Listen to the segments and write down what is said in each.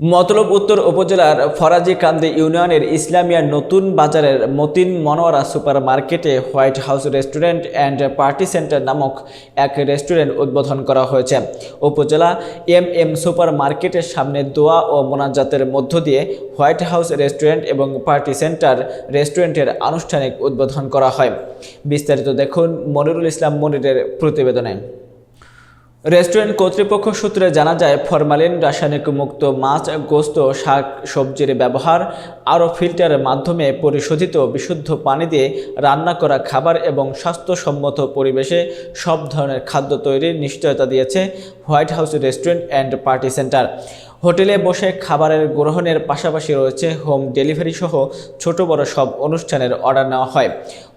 মতলব উত্তর উপজেলার ফরাজি কান্দি ইউনিয়নের ইসলামিয়া নতুন বাজারের মতিন মনোয়ারা সুপার মার্কেটে white house restaurant and party centre নামক এক রেস্টুরেন্ট উদ্বোধন করা হয়েছে। উপজেলা এম এম সুপার মার্কেটের সামনে দোয়া ও মোনাজাতের মধ্য দিয়ে হোয়াইট হাউস রেস্টুরেন্ট এবং পার্টি সেন্টার রেস্টুরেন্টের আনুষ্ঠানিক উদ্বোধন করা হয়। বিস্তারিত দেখুন মনিরুল ইসলাম মনিরের প্রতিবেদনে। রেস্টুরেন্ট কর্তৃপক্ষ সূত্রে জানা যায়, ফরমালিন, রাসায়নিক মুক্ত মাছ, গোস্ত, শাক, সবজির ব্যবহার, আরও ফিল্টারের মাধ্যমে পরিশোধিত বিশুদ্ধ পানি দিয়ে রান্না করা খাবার এবং স্বাস্থ্যসম্মত পরিবেশে সব ধরনের খাদ্য তৈরির নিশ্চয়তা দিয়েছে white house restaurant and party centre. হোটেলে বসে খাবারের গ্রহণের পাশাপাশি রয়েছে হোম ডেলিভারি সহ ছোট বড় সব অনুষ্ঠানের অর্ডার নেওয়া হয়।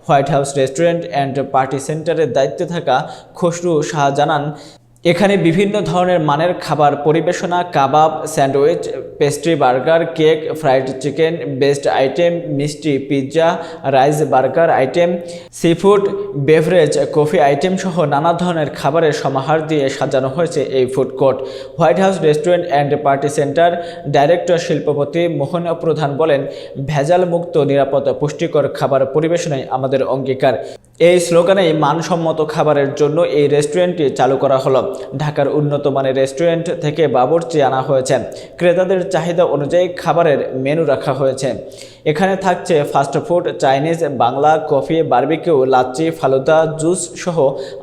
White house restaurant and party সেন্টারের দায়িত্বে থাকা খসরু শাহ জানান এখানে বিভিন্ন ধরনের মানের খাবার, পরিবেশনা, kebab, sandwich, pastry burger, cake, fried chicken best item, মিষ্টি pizza, rice burger item, seafood, beverage, coffee item সহ নানা ধরনের খাবারের সমাহার দিয়ে সাজানো হয়েছে এই food court. White house restaurant and party centre director শিল্পপতি মোহন প্রধান বলেন ভেজাল মুক্ত নিরাপদ, পুষ্টিকর খাবার পরিবেশনাই আমাদের অঙ্গীকার। এই স্লোগানেই মানসম্মত খাবারের জন্য এই রেস্টুরেন্টটি চালু করা হলো। ঢাকার উন্নত মানের রেস্টুরেন্ট থেকে বাবরচি আনা হয়েছে। ক্রেতাদের চাহিদা অনুযায়ী খাবারের মেনু রাখা হয়েছে। এখানে থাকছে fast food Chinese Bangla coffee barbecue lassi, falooda juice সহ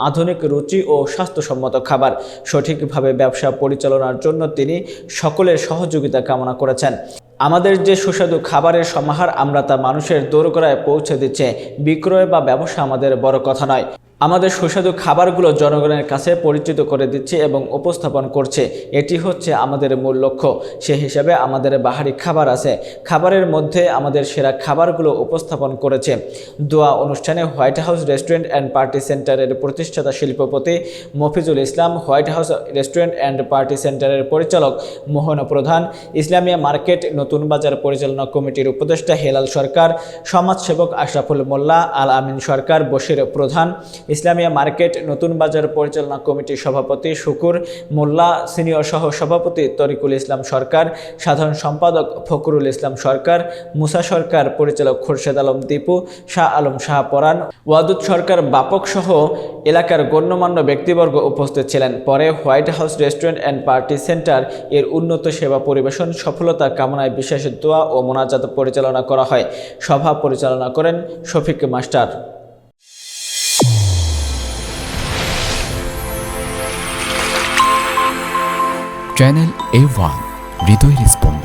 আধুনিক রুচি ও স্বাস্থ্যসম্মত খাবার। সঠিকভাবে ব্যবসা পরিচালনার জন্য তিনি সকলের সহযোগিতা কামনা করেছেন। আমাদের যে সুস্বাদু খাবারের সমাহার আমরা তা মানুষের দোরগোড়ায় পৌঁছে দিচ্ছে, বিক্রয় বা ব্যবসা আমাদের বড় কথা নয়। আমাদের সুস্বাদু খাবারগুলো জনগণের কাছে পরিচিত করে দিচ্ছে এবং উপস্থাপন করছে। এটি হচ্ছে আমাদের মূল লক্ষ্য। সে হিসাবে আমাদের বাহারি খাবার আছে। খাবারের মধ্যে আমাদের সেরা খাবারগুলো উপস্থাপন করেছে। দোয়া অনুষ্ঠানে white house restaurant and party সেন্টারের প্রতিষ্ঠাতা শিল্পপতি Mofizul Islam, white house restaurant and party সেন্টারের পরিচালক মোহন প্রধান, ইসলামিয়া মার্কেট নতুন বাজার পরিচালনা কমিটির উপদেষ্টা হেলাল সরকার, সমাজসেবক আশরাফুল মোল্লা, আল আমিন সরকার, বশির প্রধান ইসলামিয়া মার্কেট নতুন বাজার পরিচালনা কমিটির সভাপতি শুকুর মোল্লা, সিনিয়র সহ সভাপতি তরিকুল ইসলাম সরকার, সাধারণ সম্পাদক ফকরুল ইসলাম সরকার, মুসা সরকার, পরিচালক খোরশেদ আলম দীপু, শাহ আলম শাহ পরান, ওয়াদুদ সরকার, বাপক সহ এলাকার গণ্যমান্য ব্যক্তিবর্গ উপস্থিত ছিলেন। পরে white house restaurant and party centre এর উন্নত সেবা পরিবেশন, সফলতা কামনায় বিশেষ দোয়া ও মোনাজাত পরিচালনা করা হয়। সভা পরিচালনা করেন Shafiq master. চ্যানেল এ ওয়ান হৃদয়ের স্পন্দন